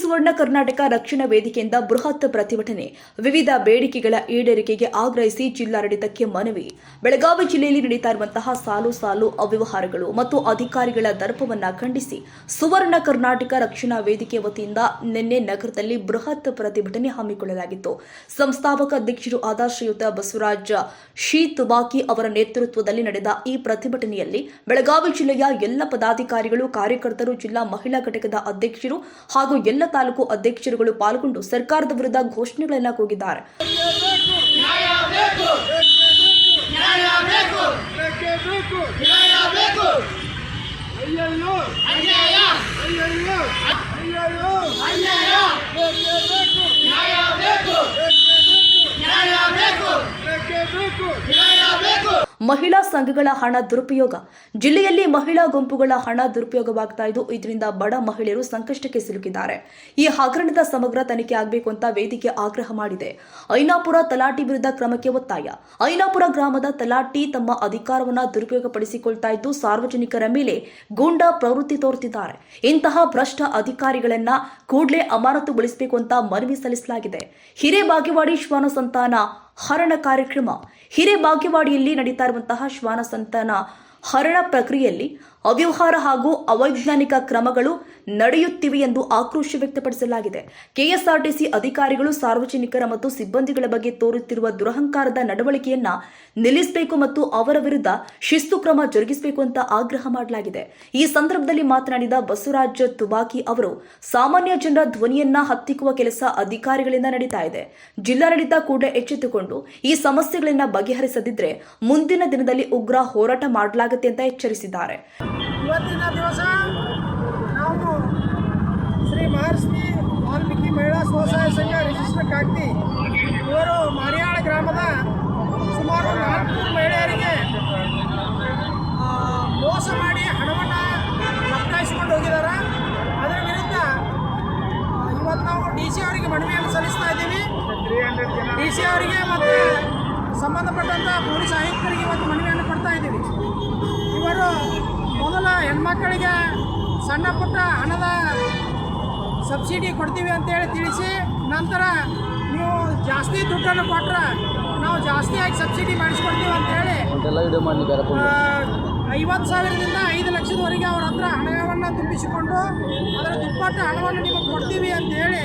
ಸುವರ್ಣ ಕರ್ನಾಟಕ ರಕ್ಷಣಾ ವೇದಿಕೆಯಿಂದ ಬೃಹತ್ ಪ್ರತಿಭಟನೆ. ವಿವಿಧ ಬೇಡಿಕೆಗಳ ಈಡೇರಿಕೆಗೆ ಆಗ್ರಹಿಸಿ ಜಿಲ್ಲಾಡಳಿತಕ್ಕೆ ಮನವಿ. ಬೆಳಗಾವಿ ಜಿಲ್ಲೆಯಲ್ಲಿ ನಡೀತಾ ಇರುವಂತಹ ಸಾಲು ಸಾಲು ಅವ್ಯವಹಾರಗಳು ಮತ್ತು ಅಧಿಕಾರಿಗಳ ದರ್ಪವನ್ನು ಖಂಡಿಸಿ ಸುವರ್ಣ ಕರ್ನಾಟಕ ರಕ್ಷಣಾ ವೇದಿಕೆ ವತಿಯಿಂದ ನಿನ್ನೆ ನಗರದಲ್ಲಿ ಬೃಹತ್ ಪ್ರತಿಭಟನೆ ಹಮ್ಮಿಕೊಳ್ಳಲಾಗಿತ್ತು. ಸಂಸ್ಥಾಪಕ ಅಧ್ಯಕ್ಷರು ಆದ ಬಸವರಾಜ ಶಿ ಅವರ ನೇತೃತ್ವದಲ್ಲಿ ನಡೆದ ಈ ಪ್ರತಿಭಟನೆಯಲ್ಲಿ ಬೆಳಗಾವಿ ಜಿಲ್ಲೆಯ ಎಲ್ಲ ಪದಾಧಿಕಾರಿಗಳು, ಕಾರ್ಯಕರ್ತರು, ಜಿಲ್ಲಾ ಮಹಿಳಾ ಘಟಕದ ಅಧ್ಯಕ್ಷರು ಹಾಗೂ ಎಲ್ಲ ತಾಲೂಕು ಅಧ್ಯಕ್ಷರುಗಳು ಪಾಲ್ಗೊಂಡು ಸರ್ಕಾರದ ವಿರುದ್ಧ ಘೋಷಣೆಗಳನ್ನು ಕೂಗಿದ್ದಾರೆ. ಬೇಕೇ. ಮಹಿಳಾ ಸಂಘಗಳ ಹಣ ದುರುಪಯೋಗ. ಜಿಲ್ಲೆಯಲ್ಲಿ ಮಹಿಳಾ ಗುಂಪುಗಳ ಹಣ ದುರುಪಯೋಗವಾಗ್ತಾ ಇದ್ದು, ಇದರಿಂದ ಬಡ ಮಹಿಳೆಯರು ಸಂಕಷ್ಟಕ್ಕೆ ಸಿಲುಕಿದ್ದಾರೆ. ಈ ಹಗರಣದ ಸಮಗ್ರ ತನಿಖೆ ಆಗಬೇಕು ಅಂತ ವೇದಿಕೆ ಆಗ್ರಹ ಮಾಡಿದೆ. ಐನಾಪುರ ತಲಾಟಿ ವಿರುದ್ಧ ಕ್ರಮಕ್ಕೆ ಒತ್ತಾಯ. ಐನಾಪುರ ಗ್ರಾಮದ ತಲಾಟಿ ತಮ್ಮ ಅಧಿಕಾರವನ್ನ ದುರುಪಯೋಗಪಡಿಸಿಕೊಳ್ತಾ ಇದ್ದು, ಸಾರ್ವಜನಿಕರ ಮೇಲೆ ಗೂಂಡಾ ಪ್ರವೃತ್ತಿ ತೋರುತ್ತಿದ್ದಾರೆ. ಇಂತಹ ಭ್ರಷ್ಟ ಅಧಿಕಾರಿಗಳನ್ನ ಕೂಡಲೇ ಅಮಾನತುಗೊಳಿಸಬೇಕು ಅಂತ ಮನವಿ ಸಲ್ಲಿಸಲಾಗಿದೆ. ಹಿರೇಬಾಗೇವಾಡಿ ಶ್ವಾನ ಸಂತಾನ ಹರಣ ಕಾರ್ಯಕ್ರಮ ಹಿರೇಬಾಗೇವಾಡಿಯಲ್ಲಿ ನಡೀತಾ ಇರುವಂತಹ ಶ್ವಾನ ಸಂತಾನ ಹರಣ ಪ್ರಕ್ರಿಯೆಯಲ್ಲಿ ಅವ್ಯವಹಾರ ಹಾಗೂ ಅವೈಜ್ಞಾನಿಕ ಕ್ರಮಗಳು ನಡೆಯುತ್ತಿವೆ ಎಂದು ಆಕ್ರೋಶ ವ್ಯಕ್ತಪಡಿಸಲಾಗಿದೆ. ಕೆಎಸ್ಆರ್ಟಿಸಿ ಅಧಿಕಾರಿಗಳು, ಸಾರ್ವಜನಿಕರ ಮತ್ತು ಸಿಬ್ಬಂದಿಗಳ ಬಗ್ಗೆ ತೋರುತ್ತಿರುವ ದುರಹಂಕಾರದ ನಡವಳಿಕೆಯನ್ನ ನಿಲ್ಲಿಸಬೇಕು ಮತ್ತು ಅವರ ವಿರುದ್ಧ ಶಿಸ್ತು ಕ್ರಮ ಜರುಗಿಸಬೇಕು ಅಂತ ಆಗ್ರಹ ಮಾಡಲಾಗಿದೆ. ಈ ಸಂದರ್ಭದಲ್ಲಿ ಮಾತನಾಡಿದ ಬಸವರಾಜ ತುಬಾಕಿ ಅವರು, ಸಾಮಾನ್ಯ ಜನರ ಧ್ವನಿಯನ್ನ ಹತ್ತಿಕ್ಕುವ ಕೆಲಸ ಅಧಿಕಾರಿಗಳಿಂದ ನಡೀತಾ ಇದೆ. ಜಿಲ್ಲಾಡಳಿತ ಕೂಡ ಎಚ್ಚೆತ್ತುಕೊಂಡು ಈ ಸಮಸ್ಯೆಗಳನ್ನ ಬಗೆಹರಿಸದಿದ್ರೆ ಮುಂದಿನ ದಿನದಲ್ಲಿ ಉಗ್ರ ಹೋರಾಟ ಮಾಡಲಾಗುತ್ತೆ ಅಂತ ಎಚ್ಚರಿಸಿದ್ದಾರೆ. ಇವತ್ತಿನ ದಿವಸ ನಾವು ಶ್ರೀ ಮಹರ್ಷಿ ವಾಲ್ಮೀಕಿ ಮಹಿಳಾ ಸ್ವಸಹಾಯ ಸಂಘ ರಿಜಿಸ್ಟರ್ ಕಾಗ್ತಿ ಇವರು ಮಾರಿಯಾಳ ಗ್ರಾಮದ ಸುಮಾರು ನಾಲ್ಕು ಮಹಿಳೆಯರಿಗೆ ಮೋಸ ಮಾಡಿ ಹಣವನ್ನು ಲಕ್ಕಾಯಿಸಿಕೊಂಡು ಹೋಗಿದ್ದಾರೆ. ಅದರ ವಿರುದ್ಧ ಇವತ್ತು ನಾವು ಡಿ ಸಿ ಅವರಿಗೆ ಮನವಿಯನ್ನು ಸಲ್ಲಿಸ್ತಾ ಇದ್ದೀವಿ. ಡಿ ಸಿ ಅವರಿಗೆ ಮತ್ತು ಸಂಬಂಧಪಟ್ಟಂಥ ಪೊಲೀಸ್ ಆಯುಕ್ತರಿಗೆ ಇವತ್ತು ಮನವಿಯನ್ನು ಕೊಡ್ತಾ ಇದ್ದೀವಿ. ಇವರು ಮೊದಲ ಹೆಣ್ಮಕ್ಕಳಿಗೆ ಸಣ್ಣ ಪುಟ್ಟ ಹಣದ ಸಬ್ಸಿಡಿ ಕೊಡ್ತೀವಿ ಅಂತೇಳಿ ತಿಳಿಸಿ ನಂತರ ನೀವು ಜಾಸ್ತಿ ದುಡ್ಡನ್ನು ಕೊಟ್ಟರೆ ನಾವು ಜಾಸ್ತಿಯಾಗಿ ಸಬ್ಸಿಡಿ ಮಾಡಿಸ್ಕೊಡ್ತೀವಿ ಅಂತೇಳಿ ಐವತ್ತು ಸಾವಿರದಿಂದ ಐದು ಲಕ್ಷದವರೆಗೆ ಅವ್ರ ಹತ್ರ ಹಣವನ್ನು ತುಂಬಿಸಿಕೊಂಡು ಅದರ ದುಪ್ಪಟ್ಟು ಹಣವನ್ನು ನಿಮಗೆ ಕೊಡ್ತೀವಿ ಅಂತೇಳಿ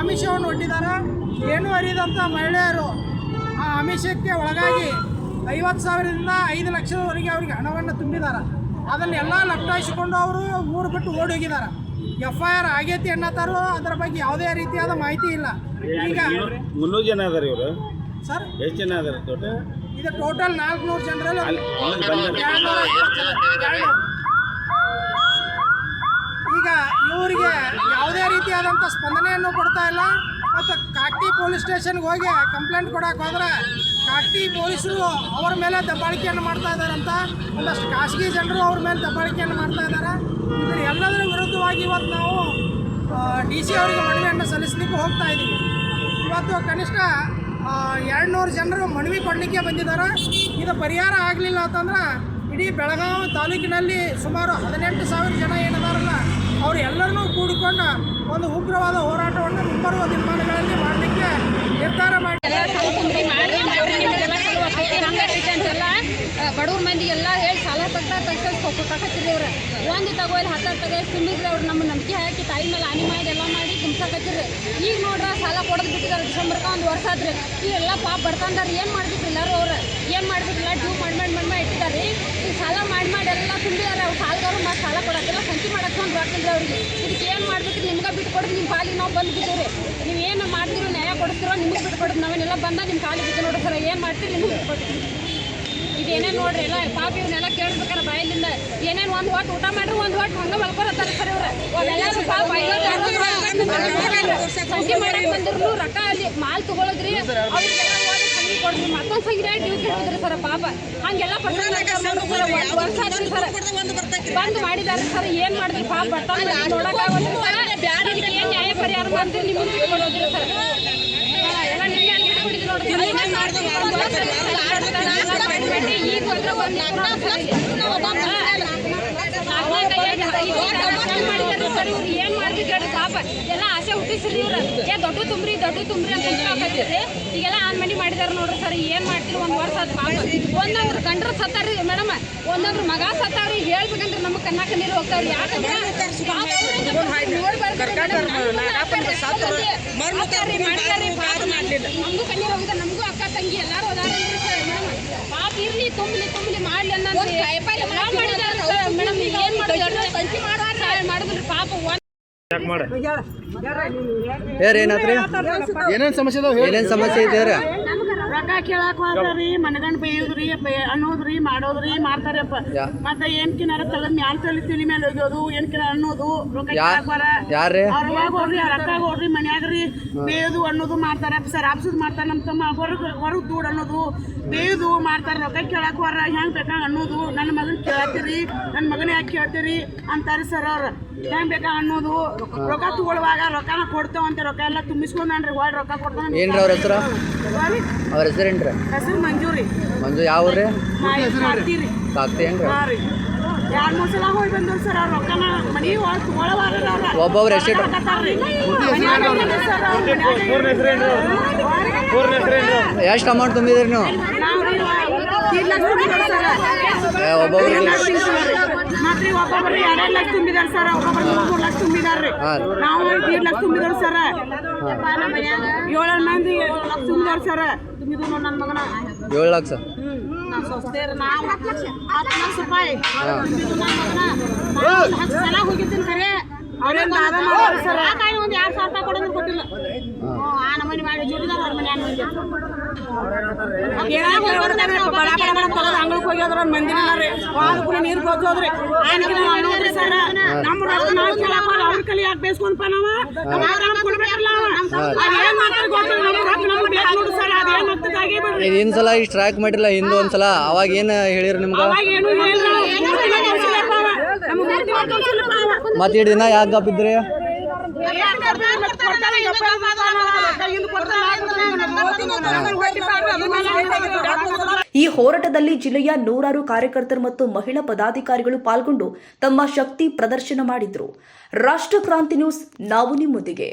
ಆಮಿಷವನ್ನು ಒಡ್ಡಿದ್ದಾರೆ. ಏನು ಅರಿಯದಂಥ ಮಹಿಳೆಯರು ಆ ಆಮಿಷಕ್ಕೆ ಒಳಗಾಗಿ ಐವತ್ತು ಸಾವಿರದಿಂದ ಐದು ಲಕ್ಷದವರೆಗೆ ಅವರಿಗೆ ಹಣವನ್ನು ತುಂಬಿದ್ದಾರೆ. ಅದನ್ನೆಲ್ಲ ಲಪ್ಟಾಯಿಸಿಕೊಂಡು ಅವರು ಊರು ಬಿಟ್ಟು ಓಡಿ ಹೋಗಿದ್ದಾರೆ ಎಫ್ ಐ ಆರ್ ಆಗೈತಿ ಅನ್ನತ್ತಾರು ಅದರ ಬಗ್ಗೆ ಯಾವುದೇ ರೀತಿಯಾದ ಮಾಹಿತಿ ಇಲ್ಲ ಈಗ ಮುನ್ನೂರು ಜನ ಅದಾರ ಇವರು ಸರ್ ಎಷ್ಟು ಜನ ಅದಾರ ಟೋಟಲ್ ಇದು ಟೋಟಲ್ ನಾಲ್ಕುನೂರು ಜನರಲ್ಲಿ. ಈಗ ಇವರಿಗೆ ಯಾವುದೇ ರೀತಿಯಾದಂಥ ಸ್ಪಂದನೆಯನ್ನು ಕೊಡ್ತಾ ಇಲ್ಲ ಮತ್ತು ಕಾಕ್ಟಿ ಪೊಲೀಸ್ ಸ್ಟೇಷನ್ಗೆ ಹೋಗಿ ಕಂಪ್ಲೇಂಟ್ ಕೊಡೋಕೆ ಹೋದ್ರೆ ಕಾಕ್ಟಿ ಪೊಲೀಸರು ಅವ್ರ ಮೇಲೆ ದಬ್ಬಾಳಿಕೆಯನ್ನು ಮಾಡ್ತಾ ಅಂತ. ಒಂದಷ್ಟು ಖಾಸಗಿ ಜನರು ಅವ್ರ ಮೇಲೆ ದಬ್ಬಾಳಿಕೆಯನ್ನು ಮಾಡ್ತಾ ಇದ್ದಾರೆ. ಇದ್ರ ಎಲ್ಲದರ ವಿರುದ್ಧವಾಗಿ ಇವತ್ತು ನಾವು ಡಿ ಸಿ ಅವರಿಗೆ ಮನವಿಯನ್ನು ಸಲ್ಲಿಸಲಿಕ್ಕೆ ಹೋಗ್ತಾ ಇದ್ದೀವಿ. ಇವತ್ತು ಕನಿಷ್ಠ ಎರಡು ನೂರು ಜನರು ಮನವಿ ಕೊಡಲಿಕ್ಕೆ ಬಂದಿದ್ದಾರೆ. ಇದು ಪರಿಹಾರ ಆಗಲಿಲ್ಲ ಅಂತಂದ್ರೆ ಇಡೀ ಬೆಳಗಾವಿ ತಾಲೂಕಿನಲ್ಲಿ ಸುಮಾರು ಹದಿನೆಂಟು ಸಾವಿರ ಜನ ಏನಿದಾರಲ್ಲ ಅವರು ಎಲ್ಲರನ್ನೂ ಕೂಡಿಕೊಂಡು ಒಂದು ಉಗ್ರವಾದ ಹೋರಾಟವನ್ನು ಎಲ್ಲ ಮಾಡಿ ಅಂತೆಲ್ಲ ಬಡವ್ರ ಮಂದಿ ಎಲ್ಲ ಹೇಳಿ ಸಾಲ ತಗ್ತಾ ತಗ್ತಾ ಕೊಟ್ಟಾಕತ್ತಿರಿ ಇವ್ರು ಒಂದು ತಗೋ ಇಲ್ಲಿ ಹತ್ತಾರು ತಗೋ ತುಂಬಿದ್ರೆ ಅವ್ರು ನಮ್ಮ ನಂಬಿಕೆ ಹಾಕಿ ತಾಯಿ ಮೇಲೆ ಹಾನಿ ಮಾಡಿ ಎಲ್ಲ ಮಾಡಿ ತುಂಬ್ಸಕತ್ತಿರಿ ಈಗ ನೋಡ್ರ ಸಾಲ ಕೊಡೋದು ಬಿಟ್ಟಿದ್ದಾರೆ ಡಿಸೆಂಬರ್ಕ ಒಂದು ವರ್ಷ ಆದ್ರಿ. ಎಲ್ಲ ಪಾಪ ಬಡ್ಕೊಂಡಾರ ಏನು ಮಾಡ್ಬಿಟ್ರಿ ಎಲ್ಲರೂ ಅವ್ರು? ಏನು ಮಾಡ್ಬೇಕಿಲ್ಲ ಡ್ಯೂ ಮಾಡಿ ಮಾಡಿ ಮಾಡಿ ಮಾಡಿ ಇಟ್ಟಿದ್ದಾರೆ. ಈಗ ಸಾಲ ಮಾಡಿ ಮಾಡಿ ಎಲ್ಲ ತುಂಬಿದಾರೆ ಅವ್ರು ಸಾಲದವ್ರು ಮತ್ತೆ ಸಾಲ ಕೊಡಕ್ಕೆಲ್ಲ ಸಂತಿ ಮಾಡಕ್ಕೆ ಒಂದು ಬರ್ತಿಲ್ಲ ಅವ್ರಿಗೆ. ಇದಕ್ಕೆ ಏನು ಮಾಡ್ಬೇಕು ನಿಮ್ಗೆ ಬಿಟ್ಕೊಡೋದು ನಿಮ್ಮ ಕಾಲಿಗೆ ನಾವು ಬಂದು ಬಿದ್ದೀವಿ ನೀವು ಏನು ಮಾಡ್ತೀರೋ, ನ್ಯಾಯ ಕೊಡ್ತೀರೋ ನಿಮಗೆ ಬಿಟ್ಕೊಡೋದು ನಾವೇನೆಲ್ಲ. ಬಂದ ನಿಮ್ಮ ಕಾಲಿಗೆ ಬಿದ್ದು ನೋಡಿ ಸರ, ಏನು ಮಾಡ್ತೀರಿ, ನಿಮ್ಗೆ ಬಿಟ್ಕೊಡ್ತೀವಿ. ಇದೇನೇ ನೋಡ್ರಿ, ಎಲ್ಲ ಪಾಪ ಇವನ್ನೆಲ್ಲ ಕೇಳಿಸ್ಬೇಕಾರೆ ಬಾಯಲ್ಲಿಂದ. ಏನೇನು ಒಂದು ಹೊಟ್ಟು ಊಟ ಮಾಡ್ರಿ, ಒಂದು ಹೊಟ್ಟು ಹಂಗೆ ಮಲ್ಕೊರತ್ತಾರೆ ಸರ್ ಇವ್ರು. ಪಾಪ ಐವತ್ತು ಸಂಖ್ಯೆ ಮಾಡಕ್ಕೆ ಬಂದಿರ್ಲು ರೊಕ್ಕ ಅಲ್ಲಿ ಮಾಲ್ ತಗೊಳದ್ರಿ. ಅವ್ರಿಗೆಲ್ಲ ಕೊಡ್ರಿ ಮತ್ತೊಂದು ಸಂಗಿ ಡ್ಯೂ ಕೇಳಿದ್ರಿ ಸರ್ ಪಾಪ ಹಂಗೆಲ್ಲ ಬಂದ್ ಮಾಡಿದಾರೆ ಸರ್ ಏನ್ ಮಾಡಿದ್ರಿ ಪಾಪ ಬರ್ತಾನೆ ನೋಡಕ್ಕಾಗೋದ್ರಿ ಸರ್ ಇದಕ್ಕೆ ಏನ್ ನ್ಯಾಯ ಪರಿಹಾರ ಮಾಡ್ತೀರಿ ನಿಮ್ಗೆ ಕೊಡೋದ್ರಿ ಸರ್ ಎಲ್ಲ ನಿಮ್ಗೆ ನೋಡ್ರಿ ಏನೇನ್ ಮಾಡ್ತೀರಿ ಒಂದ್ ಎಲ್ಲ ಸರ್ ಇವ್ರು ಏನ್ ಮಾಡ್ಬೇಕು ಹೇಳಿ ಸಾಪ ಎಲ್ಲ ಆಸೆ ಹುಟ್ಟಿಸ್ರಿ ಇವ್ರು. ಏ ದೊಡ್ಡ ತುಂಬ್ರಿ ದೊಡ್ಡ ತುಂಬ್ರಿ ಅಂತ ಹಾಕತ್ತಿದ್ರಿ ಈಗೆಲ್ಲ ಆನ್ ಮನಿ ಮಾಡಿದಾರ ನೋಡ್ರಿ ಸರ್ ಏನ್ ಮಾಡ್ತೀರಿ ಒಂದ್ ವರ್ಷ ಅದ್ ಪಾಪ. ಒಂದೊಬ್ರು ಗಂಡ್ರ ಸತ್ತಾರ್ರಿ ಮೇಡಮ್. ಒಂದೊಂದ್ರ ಮಗ ಸತ್ತಾವ್ರಿ ಹೇಳ್ಬೇಕಂದ್ರೆ ನಮ್ಗೆ ಕನ್ನಾಕ ನೀರು ಹೋಗ್ತಾವ್ರಿ. ಯಾಕಂದ್ರೆ ನಮಗೂ ಕಣ್ಣೀರ್ ಹೋಗಿದ ನಮಗೂ ಅಕ್ಕ ತಂಗಿ ಎಲ್ಲಾರು ಅದಾರ ಪಾಪ ಇರ್ಲಿ ತುಂಬಲಿ ತುಂಬಲಿ ಮಾಡ್ಲಿ ಅನ್ನೋ ಮೇಡಮ್ ಏನ್ ಮಾಡಿದ್ರೆ ಮಾಡಿದ್ರಿ ಪಾಪ ಒಂದ್ ಹೇಳ್ರಿ ಏನಾತ್ರಿ ಏನೇನು ಸಮಸ್ಯೆ ಏನೇನ್ ಸಮಸ್ಯೆ ಇದೆ ರೊಕ್ಕ ಕೇಳಕ್ ಹೋದ್ರಿ ಮನಗಂಡ್ ಬೇಯುದ್ರಿ ಅನ್ನೋದ್ರಿ ಮಾಡೋದ್ರಿ ಮಾಡ್ತಾರಪ್ಪ ಮತ್ತೆ ಏನ್ಕಿನಾರ ತಗದ್ ಮ್ಯಾಲ್ ತಲೆ ತಲಿ ಮೇಲೆ ಏನ್ ಕಿನಾರ ಅನ್ನೋದು ರೊಕ್ಕ ಕೇಳಕ್ ಬರ ಅವ್ರವಾಗ ಹೋಗ್ರಿ ರೊಕ್ಕ ಹೋಗ್ರಿ ಮನ್ಯಾಗ್ರಿ ಬೇಯೋದು ಅನ್ನೋದು ಮಾಡ್ತಾರ ಸರ್. ಆಪ್ಸದ್ ಮಾಡ್ತಾರ ನಮ್ಮ ತಮ್ಮ. ಹೊರಗ್ ಹೊರಗ್ ದೂಡ್ ಅನ್ನೋದು ಬೇಯೋದು ಮಾಡ್ತಾರ. ರೊಕ್ಕ ಕೇಳಕ್ ಹೊರ ಹೆಂಗ್ ಬೇಕಾ ಅನ್ನೋದು ನನ್ನ ಮಗನ್ ಕೇಳತ್ತೀರಿ ನನ್ನ ಮಗನ ಯಾಕೆ ಕೇಳ್ತೀರಿ ಅಂತಾರೆ ಸರ್ ಅವ್ರ. ಹೆಂಗ್ ಬೇಕಾ ಅನ್ನೋದು? ರೊಕ್ಕ ತಗೊಳ್ಳುವಾಗ ರೊಕ್ಕನ ಕೊಡ್ತೇವಂತೆ. ರೊಕ್ಕ ಎಲ್ಲ ತುಂಬಿಸ್ಕೊಂಡ್ರಿ ಹೊಳ್ ರೊಕ್ಕ ಕೊಡ್ತಾನ. ಏನ್ರಿ ಅವ್ರ ಹೆಸರು? ಅವ್ರ ಹೆಸರೇನ್ರಿ? ಹೆಸರು ಮಂಜೂರಿ ಮಂಜು ಯಾವ ಕಾಕ್ತಿ ಏನ್ರಿ? ರೀ. ತಗೊಳ್ಳವಾರ ಒಬ್ಬೊಬ್ರು ಎಷ್ಟು ಎಷ್ಟು ಅಮೌಂಟ್ ತುಂಬಿದ್ರಿ ನೀವು? ಒಬ್ಬೊಬ್ರು ಎರಡೆರಡು ಲಕ್ಷ ತುಂಬಿದಾರೆ ಸರ್ ಒಬ್ಬೊಬ್ರು ಮೂರು ಲಕ್ಷ ನಾವು ದೀಡ್ ಲಕ್ಷ ತುಂಬಿದಾರೆ ಸರ್. ಏಳು ಮಂದಿ ಏಳು ಲಕ್ಷ ತುಂಬಿದಾರೆ ಸರ್. ನೋಡ್ ನನ್ನ ಮಗನ. ಏಳು ಲಕ್ಷ? ನಾವು ಸ್ವಸ್ಥೇರು ನಾವು ಹತ್ತು ಲಕ್ಷ. ರೂಪಾಯಿ. ನನ್ನ ಮಗನ ಹತ್ತು ಸಲ ಹೋಗಿದ್ದೀನಿ ಖರೆ ಅವ್ರೇನ್ ಕಾಯಿ ಒಂದು ಎರಡು ಸಾವಿರ ರೂಪಾಯಿ ಕೊಡೋದು ಕೊಟ್ಟಿಲ್ಲ. ಆ ನಮೂನಿ ಮಾಡಿ ಜೋಡಿದಾರ ಅವ್ರ ಮನೆ ಅಂಗಳಕ್ಕೆ ಹೋಗ್ಯಾದ್ರ ಮಂದಿನ ವಾದಕ್ಕೂ ನೀರು ಅನ್ನೋದ್ರಿ ಸರ್. ನಮ್ಮ ನಾವು ಕೇಳಪ್ಪ ಅವ್ರ ಕಲಿ ಯಾಕೆ ಬೇಸ್ಕೊಂಡ್ಪ ನಾವು? ಕೊಡ್ಬೇಕಲ್ಲ. ಅದೇನ್ ಮಾಡ್ತಾರೆ ಗೊತ್ತಿಲ್ಲ. ನಮ್ಗೆ ಬೇಕು ನೋಡಿ ಸರ್ ಅದೇನ್ ಇದು ಸಲ ಈ ಸ್ಟ್ರೈಕ್ ಮಾಡಿಲ್ಲ ಹಿಂದೆ ಒಂದ್ಸಲ. ಅವಾಗ ಏನು ಹೇಳಿರು ನಿಮ್ಗೆ. ಮತ್ತೆ ಎರಡು ದಿನ ಯಾಕೆ ಗಪ್ಪಿದ್ರಿ ಈ ಹೋರಾಟದಲ್ಲಿ ಜಿಲ್ಲೆಯ ನೂರಾರು ಕಾರ್ಯಕರ್ತರು ಮತ್ತು ಮಹಿಳಾ ಪದಾಧಿಕಾರಿಗಳು ಪಾಲ್ಗೊಂಡು ತಮ್ಮ ಶಕ್ತಿ ಪ್ರದರ್ಶನ ಮಾಡಿದ್ರು. ರಾಷ್ಟ್ರ ಕ್ರಾಂತಿ ನ್ಯೂಸ್ ನಾವು ನಿಮ್ಮೊಂದಿಗೆ.